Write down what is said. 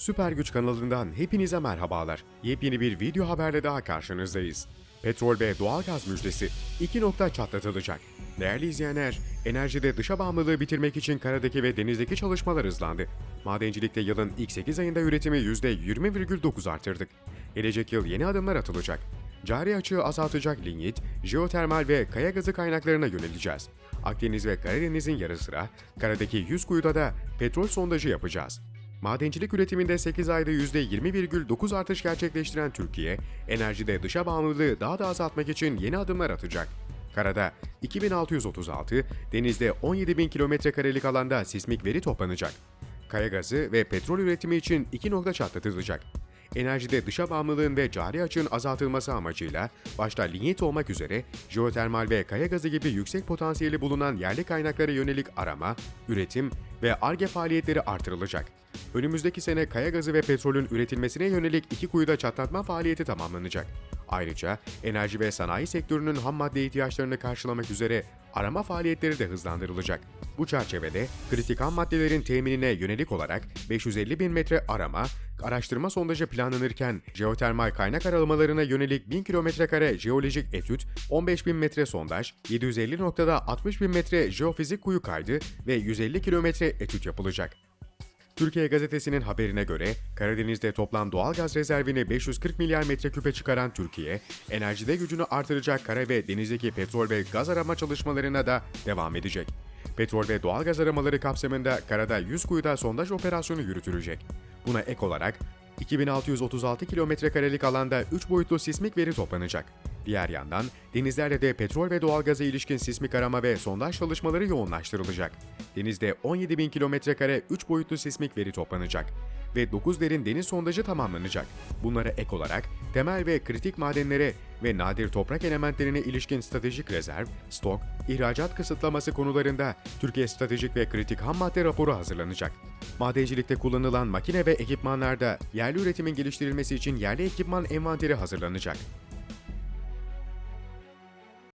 Süper Güç kanalından hepinize merhabalar. Yepyeni bir video haberle daha karşınızdayız. Petrol ve doğalgaz müjdesi 2 nokta çatlatılacak. Değerli izleyenler, enerjide dışa bağımlılığı bitirmek için karadaki ve denizdeki çalışmalar hızlandı. Madencilikte yılın ilk 8 ayında üretimi %20,9 artırdık. Gelecek yıl yeni adımlar atılacak. Cari açığı azaltacak linyit, jeotermal ve kaya gazı kaynaklarına yöneleceğiz. Akdeniz ve Karadeniz'in yarı sıra, karadaki 100 kuyuda da petrol sondajı yapacağız. Madencilik üretiminde 8 ayda %20,9 artış gerçekleştiren Türkiye, enerjide dışa bağımlılığı daha da azaltmak için yeni adımlar atacak. Karada 2636, denizde 17.000 kilometrekarelik alanda sismik veri toplanacak. Kaya gazı ve petrol üretimi için iki nokta çatlatılacak. Enerjide dışa bağımlılığın ve cari açığın azaltılması amacıyla başta linyit olmak üzere jeotermal ve kaya gazı gibi yüksek potansiyeli bulunan yerli kaynaklara yönelik arama, üretim ve ARGE faaliyetleri artırılacak. Önümüzdeki sene kaya gazı ve petrolün üretilmesine yönelik iki kuyuda çatlatma faaliyeti tamamlanacak. Ayrıca enerji ve sanayi sektörünün ham madde ihtiyaçlarını karşılamak üzere arama faaliyetleri de hızlandırılacak. Bu çerçevede kritik ham maddelerin teminine yönelik olarak 550 bin metre arama, araştırma sondajı planlanırken jeotermal kaynak aralamalarına yönelik 1000 kilometrekare jeolojik etüt, 15 bin metre sondaj, 750 noktada 60 bin metre jeofizik kuyu kaydı ve 150 kilometre etüt yapılacak. Türkiye Gazetesi'nin haberine göre Karadeniz'de toplam doğal gaz rezervini 540 milyar metreküpe çıkaran Türkiye, enerjide gücünü artıracak kara ve denizdeki petrol ve gaz arama çalışmalarına da devam edecek. Petrol ve doğal gaz aramaları kapsamında karada 100 kuyuda sondaj operasyonu yürütülecek. Buna ek olarak 2636 kilometrekarelik alanda 3 boyutlu sismik veri toplanacak. Diğer yandan denizlerde de petrol ve doğalgaza ilişkin sismik arama ve sondaj çalışmaları yoğunlaştırılacak. Denizde 17.000 kilometrekare 3 boyutlu sismik veri toplanacak ve 9 derin deniz sondajı tamamlanacak. Bunlara ek olarak temel ve kritik madenlere ve nadir toprak elementlerine ilişkin stratejik rezerv, stok, ihracat kısıtlaması konularında Türkiye Stratejik ve Kritik Ham Madde raporu hazırlanacak. Madencilikte kullanılan makine ve ekipmanlarda yerli üretimin geliştirilmesi için yerli ekipman envanteri hazırlanacak.